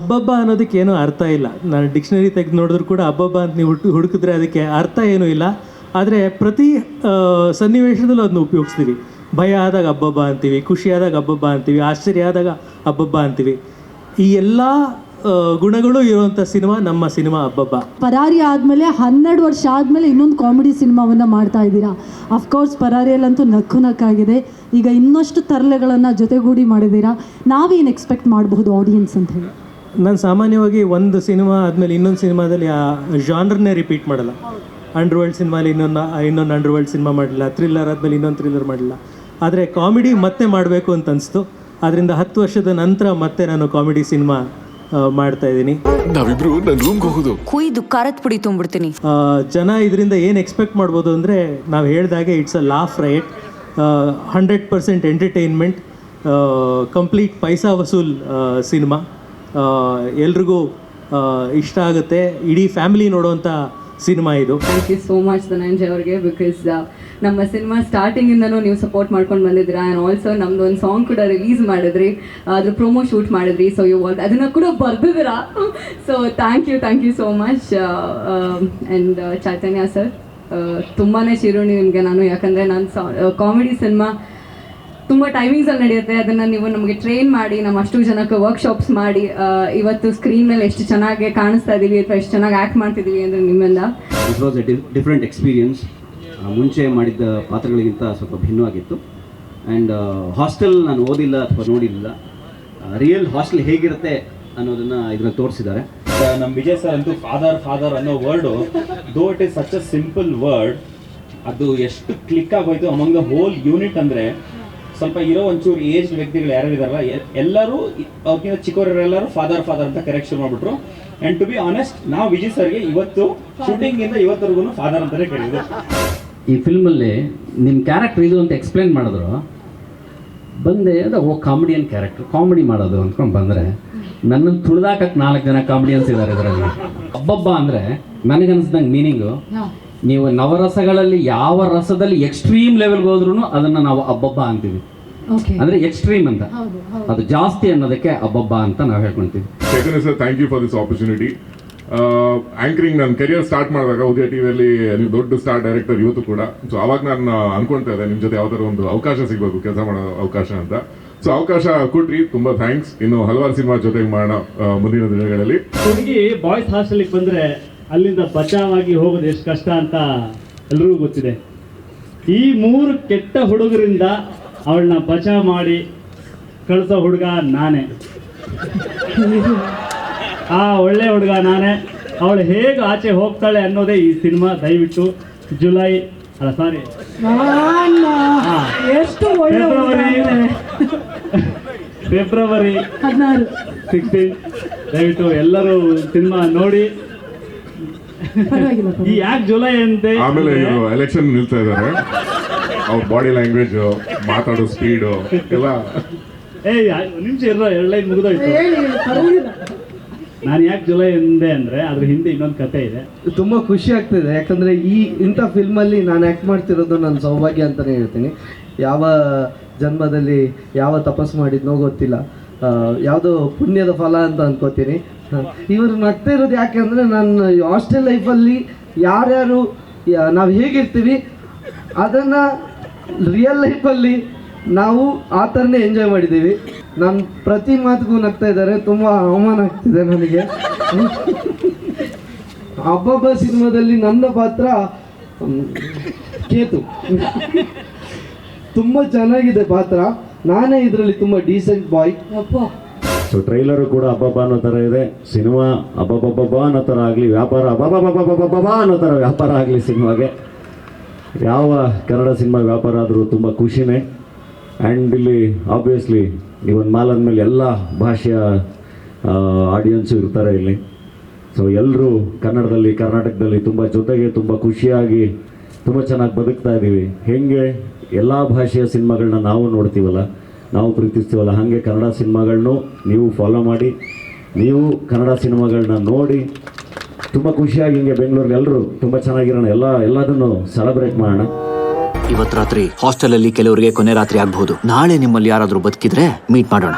ಹಬ್ಬಬ್ಬ ಅನ್ನೋದಕ್ಕೆ ಏನೂ ಅರ್ಥ ಇಲ್ಲ. ನಾನು ಡಿಕ್ಷನರಿ ತೆಗೆದು ನೋಡಿದ್ರು ಕೂಡ ಹಬ್ಬಬ್ಬ ಅಂತ ನೀವು ಹುಡುಕಿದ್ರೆ ಅದಕ್ಕೆ ಅರ್ಥ ಏನೂ ಇಲ್ಲ. ಆದರೆ ಪ್ರತಿ ಸನ್ನಿವೇಶದಲ್ಲೂ ಅದನ್ನ ಉಪಯೋಗಿಸ್ತೀವಿ. ಭಯ ಆದಾಗ ಅಬ್ಬಬ್ಬ ಅಂತೀವಿ, ಖುಷಿ ಆದಾಗ ಅಬ್ಬಬ್ಬ ಅಂತೀವಿ, ಆಶ್ಚರ್ಯ ಆದಾಗ ಹಬ್ಬಬ್ಬ ಅಂತೀವಿ. ಈ ಎಲ್ಲ ಗುಣಗಳು ಇರುವಂತ ಸಿನಿಮಾ ನಮ್ಮ ಸಿನಿಮಾ ಹಬ್ಬಬ್ಬ. ಪರಾರಿ ಆದಮೇಲೆ ಹನ್ನೆರಡು ವರ್ಷ ಆದಮೇಲೆ ಇನ್ನೊಂದು ಕಾಮಿಡಿ ಸಿನಿಮಾವನ್ನ ಮಾಡ್ತಾ ಇದ್ದೀರಾ? ಅಫ್ಕೋರ್ಸ್ ಪರಾರಿಯಲ್ಲಂತೂ ನಕ್ಕು ನಕ್ಕಾಗಿದೆ. ಈಗ ಇನ್ನಷ್ಟು ತರಲೆಗಳನ್ನು ಜೊತೆಗೂಡಿ ಮಾಡಿದ್ದೀರಾ? ನಾವೇನು ಎಕ್ಸ್ಪೆಕ್ಟ್ ಮಾಡಬಹುದು ಆಡಿಯನ್ಸ್ ಅಂತ ಹೇಳಿ? ನಾನು ಸಾಮಾನ್ಯವಾಗಿ ಒಂದು ಸಿನಿಮಾ ಆದಮೇಲೆ ಇನ್ನೊಂದು ಸಿನಿಮಾದಲ್ಲಿ ಆ ಜಾನ್ರನ್ನೇ ರಿಪೀಟ್ ಮಾಡಲ್ಲ. ಅಂಡರ್ ವರ್ಲ್ಡ್ ಸಿನಿಮಾಲಿ ಇನ್ನೊಂದು ಇನ್ನೊಂದು ಅಂಡರ್ ವರ್ಲ್ಡ್ ಸಿನಿಮಾ ಮಾಡಲಿಲ್ಲ. ಥ್ರಿಲ್ಲರ್ ಆದಮೇಲೆ ಇನ್ನೊಂದು ಥ್ರಿಲ್ಲರ್ ಮಾಡಲಿಲ್ಲ. ಆದರೆ ಕಾಮಿಡಿ ಮತ್ತೆ ಮಾಡಬೇಕು ಅಂತ ಅನಿಸ್ತು. ಅದರಿಂದ ಹತ್ತು ವರ್ಷದ ನಂತರ ಮತ್ತೆ ನಾನು ಕಾಮಿಡಿ ಸಿನಿಮಾ ಮಾಡ್ತಾ ಇದ್ದೀನಿ. ನಾವಿಬ್ರು ನನ್ನ ರೂಮ್ಗೆ ಹೋಗೋದು. ಕುಯ್ದು ಖಾರದ ಪುಡಿ ತುಂಬಿಡ್ತೀನಿ ಆ, ಜನ ಇದರಿಂದ ಏನು ಎಕ್ಸ್ಪೆಕ್ಟ್ ಮಾಡ್ಬೋದು ಅಂದರೆ ನಾವು ಹೇಳ್ದಾಗೆ it's a laugh riot hundred percent entertainment complete paisa vasool cinema ಎಲ್ರಿಗೂ ಆ, ಇಷ್ಟ ಆಗುತ್ತೆ. ಇಡೀ ಫ್ಯಾಮಿಲಿ ನೋಡುವಂಥ ಸಿನಿಮಾ ಇದು. Thank you so much Dhananjay ಅವ್ರಿಗೆ ಬಿಕಾಸ್ ನಮ್ಮ ಸಿನಿಮಾ ಸ್ಟಾರ್ಟಿಂಗಿಂದನೂ ನೀವು ಸಪೋರ್ಟ್ ಮಾಡ್ಕೊಂಡು ಬಂದಿದ್ದೀರಾ ಆ್ಯಂಡ್ ಆಲ್ಸೋ ನಮ್ದು ಒಂದು ಸಾಂಗ್ ಕೂಡ ರಿಲೀಸ್ ಮಾಡಿದ್ರಿ. ಅದ್ರ ಪ್ರೊಮೋ ಶೂಟ್ ಮಾಡಿದ್ರಿ. ಸೊ ಯು ವಾಲ್ ಅದನ್ನು ಕೂಡ ಬರ್ದಿದ್ದೀರಾ? So thank you thank you so much and Chaitanya sir ತುಂಬಾ ಚಿರುಣಿ ನಿಮಗೆ ನಾನು, ಯಾಕಂದರೆ ನಾನು ಕಾಮಿಡಿ ಸಿನಿಮಾ ತುಂಬ ಟೈಮಿಂಗ್ಸಲ್ಲಿ ನಡೆಯುತ್ತೆ. ಅದನ್ನು ನೀವು ನಮಗೆ ಟ್ರೈನ್ ಮಾಡಿ ನಮ್ಮ ಅಷ್ಟು ಜನಕ್ಕೆ ವರ್ಕ್ಶಾಪ್ಸ್ ಮಾಡಿ ಇವತ್ತು ಸ್ಕ್ರೀನ್ ಮೇಲೆ ಎಷ್ಟು ಚೆನ್ನಾಗಿ ಕಾಣಿಸ್ತಾ ಇದ್ದೀವಿ ಅಥವಾ ಎಷ್ಟು ಚೆನ್ನಾಗಿ ಆ್ಯಕ್ಟ್ ಮಾಡ್ತಿದ್ದೀವಿ ಅಂದರೆ ನಿಮ್ಮಿಂದ it was a different experience ಮುಂಚೆ ಮಾಡಿದ್ದ ಪಾತ್ರಗಳಿಗಿಂತ ಸ್ವಲ್ಪ ಭಿನ್ನವಾಗಿತ್ತು. ಆ್ಯಂಡ್ ಹಾಸ್ಟೆಲ್ ನಾನು ಓದಿಲ್ಲ ಅಥವಾ ನೋಡಿಲ್ಲ. ರಿಯಲ್ ಹಾಸ್ಟೆಲ್ ಹೇಗಿರುತ್ತೆ ಅನ್ನೋದನ್ನು ಇದ್ರಲ್ಲಿ ತೋರಿಸಿದ್ದಾರೆ. ನಮ್ಮ ವಿಜಯ್ ಸರ್ ಅಂತೂ ಫಾದರ್ ಫಾದರ್ ಅನ್ನೋ word though it is such a simple word ಅದು ಎಷ್ಟು ಕ್ಲಿಕ್ ಆಗೋಯ್ತು ಅಮಂಗ್ ದ ಹೋಲ್ ಯೂನಿಟ್ ಅಂದ್ರೆ ಸ್ವಲ್ಪ ಇರೋ ಒಂಚೂರು ಏಜ್ ವ್ಯಕ್ತಿಗಳು ಯಾರು ಇದಾರಲ್ಲ ಎಲ್ಲರೂ ಅವ್ರಿಗಿಂತ ಚಿಕ್ಕವರೆಲ್ಲರೂ ಫಾದರ್ ಫಾದರ್ ಅಂತ ಕರೆಕ್ಷನ್ ಮಾಡ್ಬಿಟ್ರು. ಅಂಡ್ ಟು ಬಿ ಆನೆಸ್ಟ್ ನಾವು ವಿಜಯ್ ಸರ್ಗೆ ಇವತ್ತು ಶೂಟಿಂಗ್ ಇಂದ ಇವತ್ತರೆಗೂ ಫಾದರ್ ಅಂತಾನೆ ಕೇಳಿದ್ರು ಈ ಫಿಲ್ಮಲ್ಲಿ ನಿಮ್ಮ ಕ್ಯಾರೆಕ್ಟರ್ ಇದು ಅಂತ ಎಕ್ಸ್ಪ್ಲೈನ್ ಮಾಡಿದ್ರು. ಬಂದೆ ಅದು ಓ ಕಾಮಿಡಿಯನ್ ಕ್ಯಾರೆಕ್ಟರ್ ಕಾಮಿಡಿ ಮಾಡೋದು ಅಂದ್ಕೊಂಡು ಬಂದರೆ ನನ್ನನ್ನು ತುಳಿದಾಕಕ್ಕೆ ನಾಲ್ಕು ಜನ ಕಾಮಿಡಿಯನ್ಸ್ ಇದ್ದಾರೆ ಇದರಲ್ಲಿ. ಹಬ್ಬಬ್ಬ ಅಂದರೆ ನನಗನ್ಸ್ದಂಗೆ ಮೀನಿಂಗು ನೀವು ನವರಸಗಳಲ್ಲಿ ಯಾವ ರಸದಲ್ಲಿ ಎಕ್ಸ್ಟ್ರೀಮ್ ಲೆವೆಲ್ಗೆ ಹೋದ್ರೂ ಅದನ್ನು ನಾವು ಹಬ್ಬಬ್ಬ ಅಂತೀವಿ. ಅಂದರೆ ಎಕ್ಸ್ಟ್ರೀಮ್ ಅಂತ. ಅದು ಜಾಸ್ತಿ ಅನ್ನೋದಕ್ಕೆ ಅಬ್ಬಬ್ಬ ಅಂತ ನಾವು ಹೇಳ್ಕೊಳ್ತೀವಿ. Chaitanya sir thank you for this opportunity anchoring ನನ್ನ ಕೆರಿಯರ್ ಸ್ಟಾರ್ಟ್ ಮಾಡಿದಾಗ ಉದಯ ಟಿವಿಯಲ್ಲಿ ನೀವು ದೊಡ್ಡ ಸ್ಟಾರ್ ಡೈರೆಕ್ಟರ್ ಇವತ್ತು ಕೂಡ. ಸೊ ಅವಾಗ ನಾನು ಅನ್ಕೊಂತಾ ಇದ್ದೆ ನಿಮ್ಮ ಜೊತೆ ಯಾವ್ದಾದ್ರು ಒಂದು ಅವಕಾಶ ಸಿಗಬೇಕು ಕೆಲಸ ಮಾಡೋ ಅವಕಾಶ ಅಂತ. ಸೊ ಅವಕಾಶ ಕೊಟ್ರಿ ತುಂಬಾ ಥ್ಯಾಂಕ್ಸ್ ಇನ್ನು ಹಲವಾರು ಸಿನಿಮಾ ಜೊತೆಗೆ ಮಾಡೋಣ ಮುಂದಿನ ದಿನಗಳಲ್ಲಿ. ಹುಡುಗಿ ಬಾಯ್ಸ್ ಹಾಸ್ಟೆಲ್ಗೆ ಬಂದ್ರೆ ಅಲ್ಲಿಂದ ಬಚಾವಾಗಿ ಹೋಗೋದು ಎಷ್ಟು ಕಷ್ಟ ಅಂತ ಎಲ್ರಿಗೂ ಗೊತ್ತಿದೆ. ಈ ಮೂರು ಕೆಟ್ಟ ಹುಡುಗರಿಂದ ಅವಳನ್ನ ಬಚಾವ್ ಮಾಡಿ ಕಳಿಸೋ ಹುಡುಗ ನಾನೇ. ಆ ಒಳ್ಳೆ ಹುಡುಗ ನಾನೇ. ಅವಳು ಹೇಗೆ ಆಚೆ ಹೋಗ್ತಾಳೆ ಅನ್ನೋದೇ ಈ ಸಿನಿಮಾ ದಯವಿಟ್ಟು ಜುಲೈ ಅಲ್ಲ ಸಾರಿ ಎಷ್ಟು ಒಳ್ಳೆ ಫೆಬ್ರವರಿ ಫೆಬ್ರವರಿ ಹದಿನಾರು. ಸಿಕ್ಸ್ಟೀನ್ ದಯವಿಟ್ಟು ಎಲ್ಲರೂ ಸಿನಿಮಾ ನೋಡಿ. ಈ ಯಾಕೆ ಜುಲೈ ಅಂತೆ? ಆಮೇಲೆ ಎಲೆಕ್ಷನ್ ನಿಲ್ತಾ ಇದ್ದಾರೆ. ಅವ್ರ ಬಾಡಿ ಲ್ಯಾಂಗ್ವೇಜ್ ಮಾತಾಡೋ ಸ್ಪೀಡು ಎಲ್ಲ. ಏಯ್ ನಿಮ್ಸ ನಿಮಿಷ ಇರೋ ಎರಡು ಲೈನ್ ಮುಗಿದೋಯ್ತು. ನಾನು ಯಾಕೆ ಜುಲೈ ಎಂದೆ ಅಂದ್ರೆ ಅದ್ರ ಹಿಂದೆ ಇನ್ನೊಂದು ಕತೆ ಇದೆ. ತುಂಬ ಖುಷಿ ಆಗ್ತಿದೆ ಯಾಕಂದರೆ ಈ ಇಂಥ ಫಿಲ್ಮಲ್ಲಿ ನಾನು ಆ್ಯಕ್ಟ್ ಮಾಡ್ತಿರೋದು ನನ್ನ ಸೌಭಾಗ್ಯ ಅಂತಲೇ ಹೇಳ್ತೀನಿ. ಯಾವ ಜನ್ಮದಲ್ಲಿ ಯಾವ ತಪಸ್ಸು ಮಾಡಿದ್ನೋ ಗೊತ್ತಿಲ್ಲ. ಯಾವುದೋ ಪುಣ್ಯದ ಫಲ ಅಂತ ಅನ್ಕೋತೀನಿ. ಇವರು ನಗ್ತಾ ಇರೋದು ಯಾಕೆ ಅಂದರೆ ನಾನು ಹಾಸ್ಟೆಲ್ ಲೈಫಲ್ಲಿ ಯಾರ್ಯಾರು ನಾವು ಹೇಗಿರ್ತೀವಿ ಅದನ್ನು ರಿಯಲ್ ಲೈಫಲ್ಲಿ ನಾವು ಆ ಥರನೇ ಎಂಜಾಯ್ ಮಾಡಿದ್ದೀವಿ. ನನ್ನ ಪ್ರತಿ ಮಾತಿಗೂ ನಗ್ತಾ ಇದ್ದಾರೆ. ತುಂಬ ಅವಮಾನ ಆಗ್ತಿದೆ ನನಗೆ. ಹಬ್ಬಬ್ಬ ಸಿನಿಮಾದಲ್ಲಿ ನನ್ನ ಪಾತ್ರ ಕೇತು. ತುಂಬ ಚೆನ್ನಾಗಿದೆ ಪಾತ್ರ. ನಾನೇ ಇದರಲ್ಲಿ ತುಂಬ ಡೀಸೆಂಟ್ ಬಾಯ್ ಸೊ ಟ್ರೈಲರು ಕೂಡ ಅಬ್ಬಬ್ಬ ಅನ್ನೋ ಥರ ಇದೆ. ಸಿನಿಮಾ ಅಬ್ಬಬ್ಬಬ್ಬ ಅನ್ನೋ ಥರ ಆಗಲಿ ವ್ಯಾಪಾರ ಅಬ್ಬಬ್ಬಬ್ಬಬ್ಬಬ್ಬ ಅನ್ನೋ ಥರ ವ್ಯಾಪಾರ ಆಗಲಿ ಸಿನಿಮಾಗೆ ಯಾವ ಕನ್ನಡ ಸಿನಿಮಾ ವ್ಯಾಪಾರ ಆದರೂ ತುಂಬ ಖುಷಿನೇ. ಆ್ಯಂಡ್ ಇಲ್ಲಿ ಆಬ್ವಿಯಸ್ಲಿ ಈ ಒಂದು ಮಾಲ್ ಅಂದಮೇಲೆ ಎಲ್ಲ ಭಾಷೆಯ ಆಡಿಯನ್ಸು ಇರ್ತಾರೆ ಇಲ್ಲಿ. ಸೊ ಎಲ್ಲರೂ ಕನ್ನಡದಲ್ಲಿ, ಕರ್ನಾಟಕದಲ್ಲಿ ತುಂಬ ಜೊತೆಗೆ ತುಂಬ ಖುಷಿಯಾಗಿ ತುಂಬ ಚೆನ್ನಾಗಿ ಬದುಕ್ತಾ ಇದ್ದೀವಿ ಹೇಗೆ ಎಲ್ಲ ಭಾಷೆಯ ಸಿನಿಮಾಗಳನ್ನ ನಾವು ನೋಡ್ತೀವಲ್ಲ, ನಾವು ಪ್ರೀತಿಸ್ತೀವಲ್ಲ, ಹಾಗೆ ಕನ್ನಡ ಸಿನಿಮಾಗಳನ್ನೂ ನೀವು ಫಾಲೋ ಮಾಡಿ. ನೀವು ಕನ್ನಡ ಸಿನಿಮಾಗಳನ್ನ ನೋಡಿ ತುಂಬ ಖುಷಿಯಾಗಿ ಹಿಂಗೆ ಬೆಂಗಳೂರಲ್ಲಿ ಎಲ್ಲರೂ ತುಂಬ ಚೆನ್ನಾಗಿರೋಣ. ಎಲ್ಲ, ಎಲ್ಲದನ್ನು ಸೆಲೆಬ್ರೇಟ್ ಮಾಡೋಣ. ಇವತ್ತು ರಾತ್ರಿ ಹಾಸ್ಟೆಲ್ ಅಲ್ಲಿ ಕೆಲವರಿಗೆ ಕೊನೆ ರಾತ್ರಿ ಆಗ್ಬಹುದು. ನಾಳೆ ನಿಮ್ಮಲ್ಲಿ ಯಾರಾದರೂ ಬದುಕಿದ್ರೆ ಮೀಟ್ ಮಾಡೋಣ.